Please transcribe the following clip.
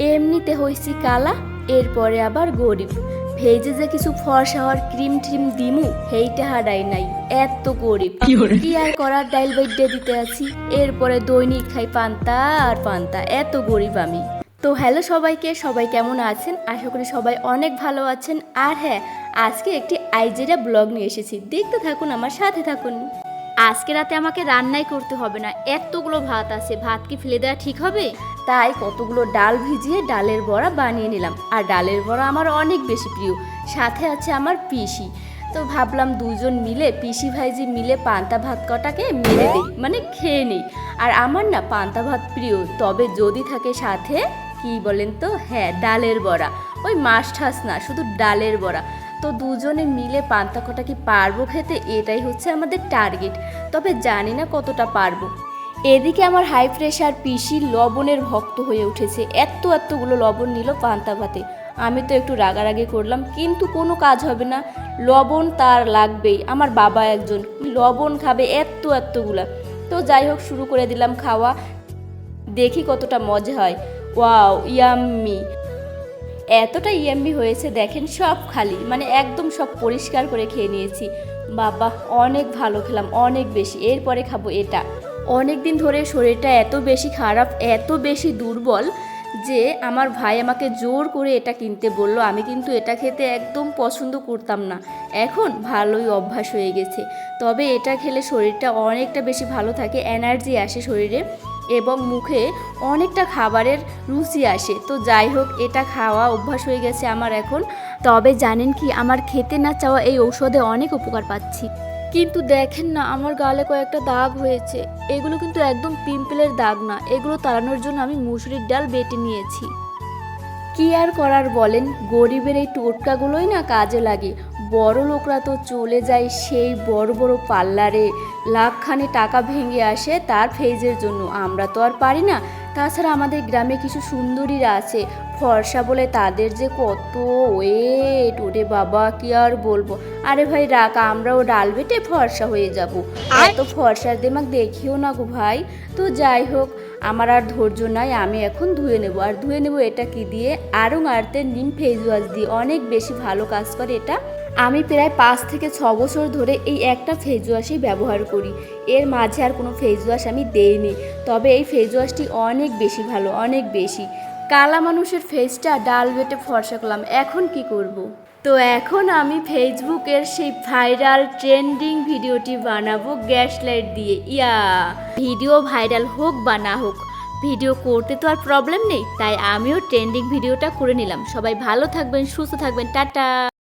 এমনিতে হইছি কালা এরপরে আবার গরিব। ভেজে যে কিছু ফর্সা হওয়ার ক্রিম ট্রিম দিমু হেইটা হাডাই নাই। এত গরিব। কি আর করার ডাইল বাইডে দিতে আছি? এরপরে দৈনিক খাই পান্তা আর পান্তা। এত গরিব আমি। তো হ্যালো সবাইকে সবাই কেমন আছেন? আশা করি সবাই অনেক ভালো আছেন। আর হ্যাঁ আজকে একটি আইজেরিয়া ব্লগ নিয়ে এসেছি। দেখতে থাকুন আমার সাথে থাকুন। আজকে রাতে আমাকে রান্নাই করতে হবে না। এতগুলো ভাত আছে। ভাত কি ফেলে দেওয়া ঠিক হবে? তাই কতগুলো ডাল ভিজিয়ে ডালের বড়া বানিয়ে নিলাম। আর ডালের বড়া আমার অনেক বেশি প্রিয়। সাথে আছে আমার পিসি। তো ভাবলাম দুজন মিলে, পিসি ভাইজি মিলে পান্তা ভাত কটাকে মেরে দিই মানে খেয়ে নিই। আর আমার না পান্তা ভাত প্রিয়। তবে যদি থাকে সাথে, কি বলেন তো? হ্যাঁ ডালের বড়া। ওই মাছ ঠাস না, শুধু ডালের বড়া। তো দুজনে মিলে পান্তা কটা কি পারব খেতে? এটাই হচ্ছে আমাদের টার্গেট। তবে জানি না কতটা পারব। এদিকে আমার হাই প্রেশার পিসি লবণের ভক্ত হয়ে উঠেছে। এত এতগুলো লবণ নিল পান্তা ভাতে। আমি তো একটু রাগারাগি করলাম, কিন্তু কোনো কাজ হবে না। লবণ তার লাগবেই, আমার বাবা একজন। লবণ খাবে এত এতগুলা তো যাই হোক, শুরু করে দিলাম খাওয়া। দেখি কতটা মজা হয়। Wow, yummy. এতটা ইয়াম্মি হয়েছে, দেখেন সব খালি। মানে একদম সব পরিষ্কার করে খেয়ে নিয়েছি। বাবা, অনেক ভালো খেলাম, অনেক বেশি। এরপরে খাব এটা। অনেক দিন ধরে শরীরটা এত বেশি খারাপ, এত বেশি দুর্বল যে আমার ভাই আমাকে জোর করে এটা কিনতে বলল। আমি কিন্তু এটা খেতে একদম পছন্দ করতাম না। এখন ভালোই অভ্যাস হয়ে গেছে। তবে এটা খেলে শরীরটা অনেকটা বেশি ভালো থাকে, এনার্জি আসে শরীরে এবং মুখে অনেকটা খাবারের রুচি আসে। তো যাই হোক, এটা খাওয়া অভ্যাস হয়ে গেছে আমার এখন। তবে জানেন কি, আমার খেতে না চাওয়া এই ঔষধে অনেক উপকার পাচ্ছি। কিন্তু দেখেন না, আমার গালে কয়েকটা দাগ হয়েছে। এগুলো কিন্তু একদম পিম্পলের দাগ না, এগুলো তাড়ানোর জন্য আমি মুসুরির ডাল বেটে নিয়েছি। কি আর করার বলেন? গরিবের এই টোটকাগুলোই না কাজে লাগে। বড় লোকরা তো চলে যায় সেই বড় বড় পার্লারে লাখখানে টাকা ভেঙে আসে তার ফেজের জন্য। আমরা তো আর পারি না তাছাড়া আমাদের গ্রামে কিছু সুন্দরীরা আছে। ফর্সা বলে তাদের যে কত ওয়েট ওরে বাবা কি আর বলব? আরে ভাই রাখ আমরাও ডাল বেটে ফর্সা হয়ে যাব। এত ফর্সার দেমাক দেখিও না গো ভাই। তো যাই হোক আমার আর ধৈর্য নাই আমি এখন ধুয়ে নেব। আর ধুয়ে নেব এটা কি দিয়ে? আরং আরতে নিম ফেস ওয়াশ দিয়ে। অনেক বেশি ভালো কাজ করে এটা। আমি প্রায় পাঁচ থেকে ছ বছর ধরে এই একটা ফেস ওয়াশই ব্যবহার করি। এর মাঝে আর কোনো ফেস ওয়াশ আমি দেইনি। তবে এই ফেস ওয়াশটি অনেক বেশি ভালো, অনেক বেশি। কালা মানুষের ফেসটা ডাল বেটে ফর্সা করলাম, এখন কি করব। তো এখন আমি ফেসবুকের সেই ভাইরাল ট্রেন্ডিং ভিডিওটি বানাবো গ্যাস লাইট দিয়ে। ইয়া! ভিডিও ভাইরাল হোক বা না হোক, ভিডিও করতে তো আর প্রবলেম নেই, তাই আমিও ট্রেন্ডিং ভিডিওটা করে নিলাম। সবাই ভালো থাকবেন, সুস্থ থাকবেন, টাটা!